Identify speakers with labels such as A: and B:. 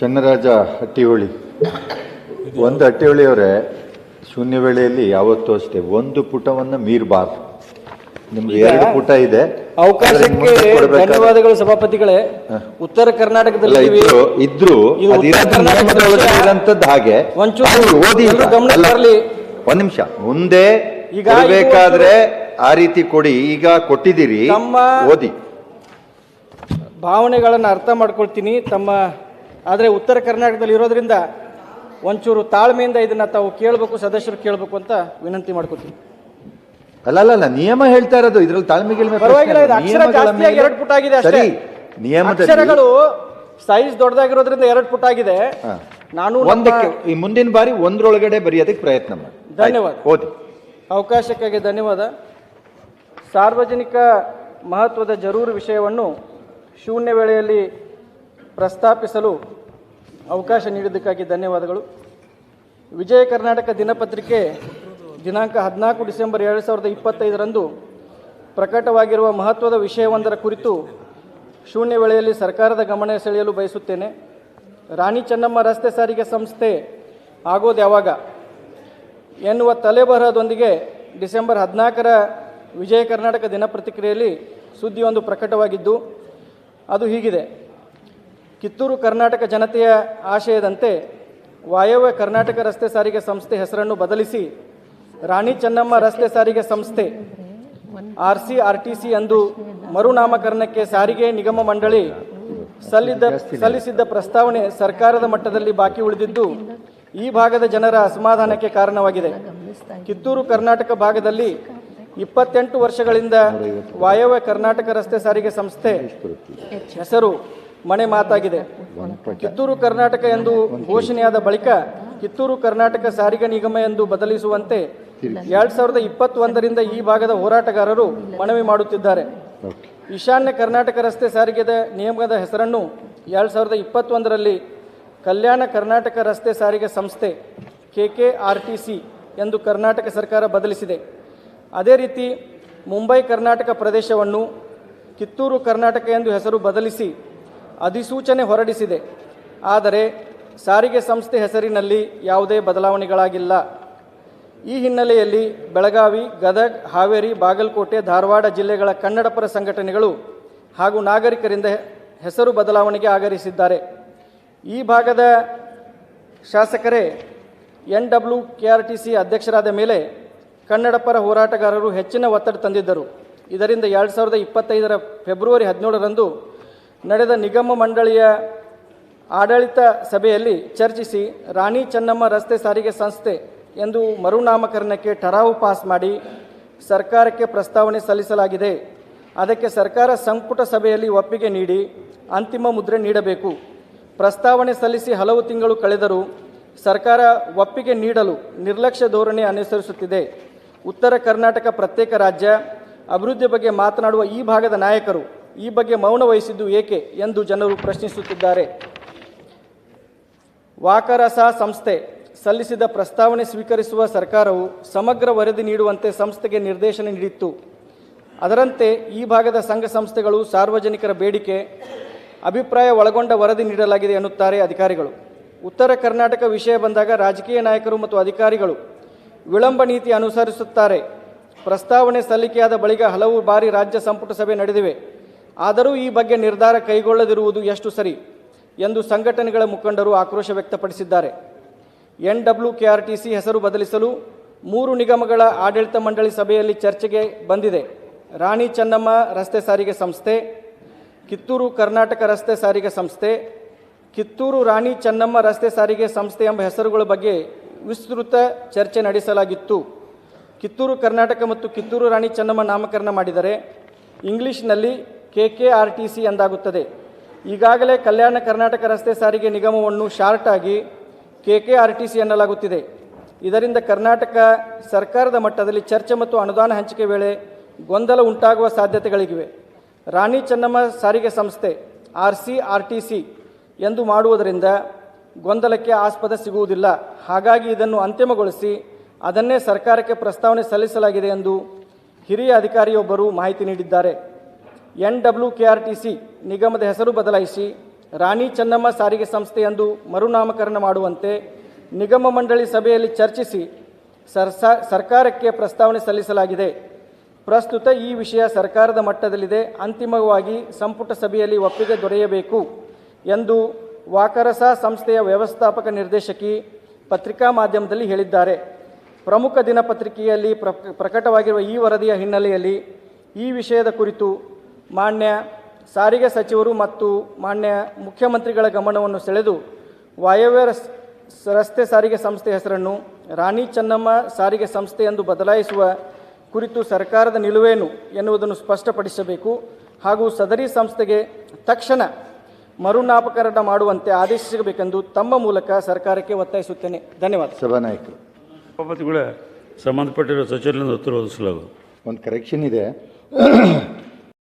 A: ಚನ್ನರಾಜ ಹಟ್ಟಿಹೊಳಿ ಒಂದು ಹಟ್ಟಿಹೊಳಿಯವರೇ ಶೂನ್ಯ ವೇಳೆಯಲ್ಲಿ ಯಾವತ್ತೂ ಅಷ್ಟೇ ಒಂದು ಪುಟವನ್ನ ಮೀರಬಾರ್ದು ನಿಮ್ಗೆ ಎರಡು ಪುಟ ಇದೆ.
B: ಅವಕಾಶಕ್ಕೆ ಧನ್ಯವಾದಗಳು ಸಭಾಪತಿಗಳೇ. ಉತ್ತರ ಕರ್ನಾಟಕದಲ್ಲಿ
A: ಇದ್ರು ಇದ್ರು. ಇರೋಂಥದ್ದು ಹಾಗೆ.
B: ಒಂಚೂರು
A: ಓದಿ
B: ಗಮನಕ್ಕೆ
A: ಒಂದ್ ನಿಮಿಷ. ಮುಂದೆ
B: ಈಗ
A: ಬೇಕಾದ್ರೆ ಆ ರೀತಿ ಕೊಡಿ. ಈಗ ಕೊಟ್ಟಿದ್ದೀರಿ. ಓದಿ.
B: ಭಾವನೆಗಳನ್ನು ಅರ್ಥ ಮಾಡ್ಕೊಳ್ತೀನಿ. ತಮ್ಮ ಆದರೆ ಉತ್ತರ ಕರ್ನಾಟಕದಲ್ಲಿ ಇರೋದ್ರಿಂದ ಒಂಚೂರು ತಾಳ್ಮೆಯಿಂದ ಇದನ್ನ ತಾವು ಕೇಳಬೇಕು ಸದಸ್ಯರು ಕೇಳಬೇಕು ಅಂತ ವಿನಂತಿ ಮಾಡ್ಕೊತೀನಿ.
A: ಅಲ್ಲ ಅಲ್ಲ ಅಲ್ಲ ನಿಯಮ ಹೇಳ್ತಾ ಇರೋದು. ಇದ್ರಲ್ಲಿ ತಾಳ್ಮೆ ಗಿಳ್ಮೆ
B: ಪರವಾಗಿಲ್ಲ ಇದು ಅಕ್ಷರ ಜಾಸ್ತಿಯಾಗಿ
A: ಮೇಲೆ-
B: ಎರಡು ಪುಟ ಆಗಿದೆ ಅಷ್ಟೇ.
A: ಸರಿ ನಿಯಮದಲ್ಲಿ
B: ಅಕ್ಷರಗಳು ಸೈಜ್ ದೊಡ್ಡದಾಗಿರೋದ್ರಿಂದ ಎರಡು ಪುಟ ಆಗಿದೆ. ನಾನು
A: ಒಂದಕ್ಕೆ ಈ ಮುಂದಿನ ಬಾರಿ ಒಂದರೊಳಗಡೆ ಬರೆಯೋದಕ್ಕೆ ಪ್ರಯತ್ನ ಮಾಡಿ.
B: ಧನ್ಯವಾದ.
A: ಓದಿ.
B: ಅವಕಾಶಕ್ಕಾಗಿ ಧನ್ಯವಾದ. ಸಾರ್ವಜನಿಕ ಮಹತ್ವದ ಜರೂರು ವಿಷಯವನ್ನು ಶೂನ್ಯ ವೇಳೆಯಲ್ಲಿ ಪ್ರಸ್ತಾಪಿಸಲು ಅವಕಾಶ ನೀಡಿದ್ದಕ್ಕಾಗಿ ಧನ್ಯವಾದಗಳು. ವಿಜಯ ಕರ್ನಾಟಕ ದಿನಪತ್ರಿಕೆ ದಿನಾಂಕ ಹದಿನಾಲ್ಕು ಡಿಸೆಂಬರ್ ಎರಡು ಸಾವಿರದ ಇಪ್ಪತ್ತೈದರಂದು ಪ್ರಕಟವಾಗಿರುವ ಮಹತ್ವದ ವಿಷಯವೊಂದರ ಕುರಿತು ಶೂನ್ಯ ವೇಳೆಯಲ್ಲಿ ಸರ್ಕಾರದ ಗಮನ ಸೆಳೆಯಲು ಬಯಸುತ್ತೇನೆ. ರಾಣಿ ಚೆನ್ನಮ್ಮ ರಸ್ತೆ ಸಾರಿಗೆ ಸಂಸ್ಥೆ ಆಗೋದು ಯಾವಾಗ? ಎನ್ನುವ ತಲೆಬರಹದೊಂದಿಗೆ ಡಿಸೆಂಬರ್ ಹದಿನಾಲ್ಕರ ವಿಜಯ ಕರ್ನಾಟಕ ದಿನಪತ್ರಿಕೆಯಲ್ಲಿ ಸುದ್ದಿಯೊಂದು ಪ್ರಕಟವಾಗಿದ್ದು, ಅದು ಹೀಗಿದೆ. ಕಿತ್ತೂರು ಕರ್ನಾಟಕ ಜನತೆಯ ಆಶಯದಂತೆ ವಾಯವ್ಯ ಕರ್ನಾಟಕ ರಸ್ತೆ ಸಾರಿಗೆ ಸಂಸ್ಥೆ ಹೆಸರನ್ನು ಬದಲಿಸಿ ರಾಣಿ ಚೆನ್ನಮ್ಮ ರಸ್ತೆ ಸಾರಿಗೆ ಸಂಸ್ಥೆ R C, R T C ಎಂದು ಮರುನಾಮಕರಣಕ್ಕೆ ಸಾರಿಗೆ ನಿಗಮ ಮಂಡಳಿ ಸಲ್ಲಿದ್ದ ಸಲ್ಲಿಸಿದ್ದ ಪ್ರಸ್ತಾವನೆ ಸರ್ಕಾರದ ಮಟ್ಟದಲ್ಲಿ ಬಾಕಿ ಉಳಿದಿದ್ದು ಈ ಭಾಗದ ಜನರ ಅಸಮಾಧಾನಕ್ಕೆ ಕಾರಣವಾಗಿದೆ. ಕಿತ್ತೂರು ಕರ್ನಾಟಕ ಭಾಗದಲ್ಲಿ ಇಪ್ಪತ್ತೆಂಟು ವರ್ಷಗಳಿಂದ ವಾಯವ್ಯ ಕರ್ನಾಟಕ ರಸ್ತೆ ಸಾರಿಗೆ ಸಂಸ್ಥೆ ಹೆಸರು ಮನೆ ಮಾತಾಗಿದೆ. ಕಿತ್ತೂರು ಕರ್ನಾಟಕ ಎಂದು ಘೋಷಣೆಯಾದ ಬಳಿಕ ಕಿತ್ತೂರು ಕರ್ನಾಟಕ ಸಾರಿಗೆ ನಿಗಮ ಎಂದು ಬದಲಿಸುವಂತೆ ಎರಡ್ ಸಾವಿರದ ಇಪ್ಪತ್ತೊಂದರಿಂದ ಈ ಭಾಗದ ಹೋರಾಟಗಾರರು ಮನವಿ ಮಾಡುತ್ತಿದ್ದಾರೆ. ಈಶಾನ್ಯ ಕರ್ನಾಟಕ ರಸ್ತೆ ಸಾರಿಗೆದ ನಿಯಮದ ಹೆಸರನ್ನು ಎರಡ್ ಸಾವಿರದ ಇಪ್ಪತ್ತೊಂದರಲ್ಲಿ ಕಲ್ಯಾಣ ಕರ್ನಾಟಕ ರಸ್ತೆ ಸಾರಿಗೆ ಸಂಸ್ಥೆ K K R T C ಎಂದು ಕರ್ನಾಟಕ ಸರ್ಕಾರ ಬದಲಿಸಿದೆ. ಅದೇ ರೀತಿ ಮುಂಬೈ ಕರ್ನಾಟಕ ಪ್ರದೇಶವನ್ನು ಕಿತ್ತೂರು ಕರ್ನಾಟಕ ಎಂದು ಹೆಸರು ಬದಲಿಸಿ ಅಧಿಸೂಚನೆ ಹೊರಡಿಸಿದೆ. ಆದರೆ ಸಾರಿಗೆ ಸಂಸ್ಥೆ ಹೆಸರಿನಲ್ಲಿ ಯಾವುದೇ ಬದಲಾವಣೆಗಳಾಗಿಲ್ಲ. ಈ ಹಿನ್ನೆಲೆಯಲ್ಲಿ ಬೆಳಗಾವಿ, ಗದಗ್, ಹಾವೇರಿ, ಬಾಗಲಕೋಟೆ, ಧಾರವಾಡ ಜಿಲ್ಲೆಗಳ ಕನ್ನಡಪರ ಸಂಘಟನೆಗಳು ಹಾಗೂ ನಾಗರಿಕರಿಂದ ಹೆಸರು ಬದಲಾವಣೆಗೆ ಆಗರಿಸಿದ್ದಾರೆ ಈ ಭಾಗದ ಶಾಸಕರೇ, N W K R T C ಅಧ್ಯಕ್ಷರಾದ ಮೇಲೆ ಕನ್ನಡಪರ ಹೋರಾಟಗಾರರು ಹೆಚ್ಚಿನ ಒತ್ತಡ ತಂದಿದ್ದರು. ಇದರಿಂದ ಎರಡು ಸಾವಿರದ ಇಪ್ಪತ್ತೈದರ ಫೆಬ್ರವರಿ ಹದಿನೇಳರಂದು ನಡೆದ ನಿಗಮ ಮಂಡಳಿಯ ಆಡಳಿತ ಸಭೆಯಲ್ಲಿ ಚರ್ಚಿಸಿ ರಾಣಿ ಚೆನ್ನಮ್ಮ ರಸ್ತೆ ಸಾರಿಗೆ ಸಂಸ್ಥೆ ಎಂದು ಮರುನಾಮಕರಣಕ್ಕೆ ಠರಾವು ಪಾಸ್ ಮಾಡಿ ಸರ್ಕಾರಕ್ಕೆ ಪ್ರಸ್ತಾವನೆ ಸಲ್ಲಿಸಲಾಗಿದೆ. ಅದಕ್ಕೆ ಸರ್ಕಾರ ಸಂಪುಟ ಸಭೆಯಲ್ಲಿ ಒಪ್ಪಿಗೆ ನೀಡಿ ಅಂತಿಮ ಮುದ್ರೆ ನೀಡಬೇಕು. ಪ್ರಸ್ತಾವನೆ ಸಲ್ಲಿಸಿ ಹಲವು ತಿಂಗಳು ಕಳೆದರೂ ಸರ್ಕಾರ ಒಪ್ಪಿಗೆ ನೀಡಲು ನಿರ್ಲಕ್ಷ್ಯ ಧೋರಣೆ ಅನುಸರಿಸುತ್ತಿದೆ. ಉತ್ತರ ಕರ್ನಾಟಕ ಪ್ರತ್ಯೇಕ ರಾಜ್ಯ, ಅಭಿವೃದ್ಧಿ ಬಗ್ಗೆ ಮಾತನಾಡುವ ಈ ಭಾಗದ ನಾಯಕರು ಈ ಬಗ್ಗೆ ಮೌನ ವಹಿಸಿದ್ದು ಏಕೆ ಎಂದು ಜನರು ಪ್ರಶ್ನಿಸುತ್ತಿದ್ದಾರೆ. ವಾಕರಸ ಸಂಸ್ಥೆ ಸಲ್ಲಿಸಿದ ಪ್ರಸ್ತಾವನೆ ಸ್ವೀಕರಿಸುವ ಸರ್ಕಾರವು ಸಮಗ್ರ ವರದಿ ನೀಡುವಂತೆ ಸಂಸ್ಥೆಗೆ ನಿರ್ದೇಶನ ನೀಡಿತ್ತು. ಅದರಂತೆ ಈ ಭಾಗದ ಸಂಘ ಸಂಸ್ಥೆಗಳು ಸಾರ್ವಜನಿಕರ ಬೇಡಿಕೆ, ಅಭಿಪ್ರಾಯ ಒಳಗೊಂಡ ವರದಿ ನೀಡಲಾಗಿದೆ ಎನ್ನುತ್ತಾರೆ ಅಧಿಕಾರಿಗಳು. ಉತ್ತರ ಕರ್ನಾಟಕ ವಿಷಯ ಬಂದಾಗ ರಾಜಕೀಯ ನಾಯಕರು ಮತ್ತು ಅಧಿಕಾರಿಗಳು ವಿಳಂಬ ನೀತಿ ಅನುಸರಿಸುತ್ತಾರೆ. ಪ್ರಸ್ತಾವನೆ ಸಲ್ಲಿಕೆಯಾದ ಬಳಿಕ ಹಲವು ಬಾರಿ ರಾಜ್ಯ ಸಂಪುಟ ಸಭೆ ನಡೆದಿವೆ. ಆದರೂ ಈ ಬಗ್ಗೆ ನಿರ್ಧಾರ ಕೈಗೊಳ್ಳದಿರುವುದು ಎಷ್ಟು ಸರಿ ಎಂದು ಸಂಘಟನೆಗಳ ಮುಖಂಡರು ಆಕ್ರೋಶ ವ್ಯಕ್ತಪಡಿಸಿದ್ದಾರೆ. N W K R T C ಹೆಸರು ಬದಲಿಸಲು ಮೂರು ನಿಗಮಗಳ ಆಡಳಿತ ಮಂಡಳಿ ಸಭೆಯಲ್ಲಿ ಚರ್ಚೆಗೆ ಬಂದಿದೆ. ರಾಣಿ ಚೆನ್ನಮ್ಮ ರಸ್ತೆ ಸಾರಿಗೆ ಸಂಸ್ಥೆ, ಕಿತ್ತೂರು ಕರ್ನಾಟಕ ರಸ್ತೆ ಸಾರಿಗೆ ಸಂಸ್ಥೆ, ಕಿತ್ತೂರು ರಾಣಿ ಚೆನ್ನಮ್ಮ ರಸ್ತೆ ಸಾರಿಗೆ ಸಂಸ್ಥೆ ಎಂಬ ಹೆಸರುಗಳ ಬಗ್ಗೆ ವಿಸ್ತೃತ ಚರ್ಚೆ ನಡೆಸಲಾಗಿತ್ತು. ಕಿತ್ತೂರು ಕರ್ನಾಟಕ ಮತ್ತು ಕಿತ್ತೂರು ರಾಣಿ ಚೆನ್ನಮ್ಮ ನಾಮಕರಣ ಮಾಡಿದರೆ ಇಂಗ್ಲಿಷ್ನಲ್ಲಿ K K R T C ಎಂದಾಗುತ್ತದೆ. ಈಗಾಗಲೇ ಕಲ್ಯಾಣ ಕರ್ನಾಟಕ ರಸ್ತೆ ಸಾರಿಗೆ ನಿಗಮವನ್ನು ಶಾರ್ಟ್ ಆಗಿ K K R T C ಎನ್ನಲಾಗುತ್ತಿದೆ. ಇದರಿಂದ ಕರ್ನಾಟಕ ಸರ್ಕಾರದ ಮಟ್ಟದಲ್ಲಿ ಚರ್ಚೆ ಮತ್ತು ಅನುದಾನ ಹಂಚಿಕೆ ವೇಳೆ ಗೊಂದಲ ಉಂಟಾಗುವ ಸಾಧ್ಯತೆಗಳಿವೆ ರಾಣಿ ಚೆನ್ನಮ್ಮ ಸಾರಿಗೆ ಸಂಸ್ಥೆ, R C R T C ಎಂದು ಮಾಡುವುದರಿಂದ ಗೊಂದಲಕ್ಕೆ ಆಸ್ಪದ ಸಿಗುವುದಿಲ್ಲ. ಹಾಗಾಗಿ ಇದನ್ನು ಅಂತಿಮಗೊಳಿಸಿ ಅದನ್ನೇ ಸರ್ಕಾರಕ್ಕೆ ಪ್ರಸ್ತಾವನೆ ಸಲ್ಲಿಸಲಾಗಿದೆ ಎಂದು ಹಿರಿಯ ಅಧಿಕಾರಿಯೊಬ್ಬರು ಮಾಹಿತಿ ನೀಡಿದ್ದಾರೆ. N W K R T C ನಿಗಮದ ಹೆಸರು ಬದಲಾಯಿಸಿ ರಾಣಿ ಚೆನ್ನಮ್ಮ ಸಾರಿಗೆ ಸಂಸ್ಥೆ ಎಂದು ಮರುನಾಮಕರಣ ಮಾಡುವಂತೆ ನಿಗಮ ಮಂಡಳಿ ಸಭೆಯಲ್ಲಿ ಚರ್ಚಿಸಿ ಸರ್ಕಾರಕ್ಕೆ ಪ್ರಸ್ತಾವನೆ ಸಲ್ಲಿಸಲಾಗಿದೆ. ಪ್ರಸ್ತುತ ಈ ವಿಷಯ ಸರ್ಕಾರದ ಮಟ್ಟದಲ್ಲಿದೆ. ಅಂತಿಮವಾಗಿ ಸಂಪುಟ ಸಭೆಯಲ್ಲಿ ಒಪ್ಪಿಗೆ ದೊರೆಯಬೇಕು ಎಂದು ವಾಕರಸ ಸಂಸ್ಥೆಯ ವ್ಯವಸ್ಥಾಪಕ ನಿರ್ದೇಶಕಿ ಪತ್ರಿಕಾ ಮಾಧ್ಯಮದಲ್ಲಿ ಹೇಳಿದ್ದಾರೆ. ಪ್ರಮುಖ ದಿನಪತ್ರಿಕೆಯಲ್ಲಿ ಪ್ರ ಪ್ರಕಟವಾಗಿರುವ ಈ ವರದಿಯ ಹಿನ್ನೆಲೆಯಲ್ಲಿ ಈ ವಿಷಯದ ಕುರಿತು ಮಾನ್ಯ ಸಾರಿಗೆ ಸಚಿವರು ಮತ್ತು ಮಾನ್ಯ ಮುಖ್ಯಮಂತ್ರಿಗಳ ಗಮನವನ್ನು ಸೆಳೆದು ವಾಯವ್ಯ ರಸ್- ರಸ್ತೆ ಸಾರಿಗೆ ಸಂಸ್ಥೆ ಹೆಸರನ್ನು ರಾಣಿ ಚೆನ್ನಮ್ಮ ಸಾರಿಗೆ ಸಂಸ್ಥೆ ಎಂದು ಬದಲಾಯಿಸುವ ಕುರಿತು ಸರ್ಕಾರದ ನಿಲುವೇನು ಎನ್ನುವುದನ್ನು ಸ್ಪಷ್ಟಪಡಿಸಬೇಕು ಹಾಗೂ ಸದರಿ ಸಂಸ್ಥೆಗೆ ತಕ್ಷಣ ಮರುನಾಮಕರಣ ಮಾಡುವಂತೆ ಆದೇಶಿಸಬೇಕೆಂದು ತಮ್ಮ ಮೂಲಕ ಸರ್ಕಾರಕ್ಕೆ ಒತ್ತಾಯಿಸುತ್ತೇನೆ. ಧನ್ಯವಾದ.
A: ಸಭಾನಾಯಕರು.
C: ಸಭಾಪತಿಗಳ ಸಂಬಂಧಪಟ್ಟಿರೋ ಸಚಿವರಿಂದ ಉತ್ತರ ಒದಗಿಸಲಾಗುವುದು.
A: ಒಂದು ಕರೆಕ್ಷನ್ ಇದೆ.